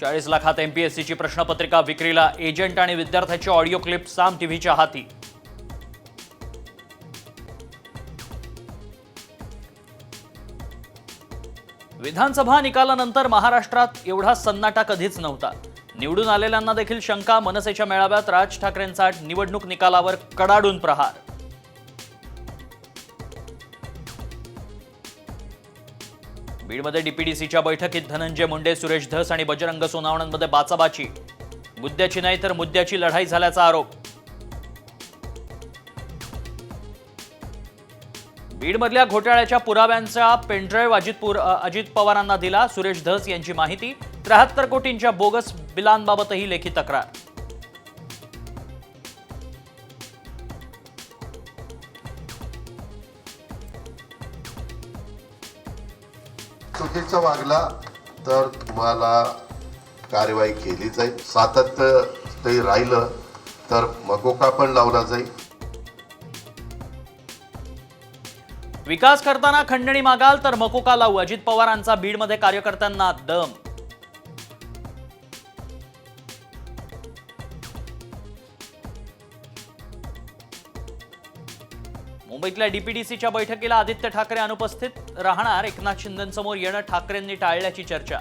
चाळीस लाखात एमपीएससीची प्रश्नपत्रिका विक्रीला एजंट आणि विद्यार्थ्याची ऑडिओ क्लिप साम टीव्हीच्या हाती. विधानसभा निकालानंतर महाराष्ट्रात एवढा सन्नाटा कधीच नव्हता. निवडून आलेल्यांना देखील शंका मनसेच्या मेळाव्यात राज ठाकरेंचा निवडणूक निकालावर कडाडून प्रहार. बीडमध्ये डीपीडीसीच्या बैठकीत धनंजय मुंडे सुरेश धस आणि बजरंग सोनावणांमध्ये बाचाबाची. मुद्द्याची नाही तर मुद्द्याची लढाई झाल्याचा आरोप. बीडमधल्या घोटाळ्याच्या पुराव्यांचा पेनड्राईव्ह अजित अजित पवारांना दिला सुरेश धस यांची माहिती. त्र्याहत्तर कोटींच्या बोगस बिलांबाबतही लेखी तक्रार. चुकीचं वागला तर तुम्हाला कारवाई केली जाईल. सातत्य ते राहिलं तर मकोका पण लावला जाईल. विकास करताना खंडणी मागाल तर मकोका लावू. अजित पवारांचा बीडमध्ये कार्यकर्त्यांना दम मुंबईतल्या डीपीडीसीच्या बैठकीला आदित्य ठाकरे अनुपस्थित. राहणार एकनाथ शिंदेसमोर येणं ठाकरेंनी टाळल्याची चर्चा.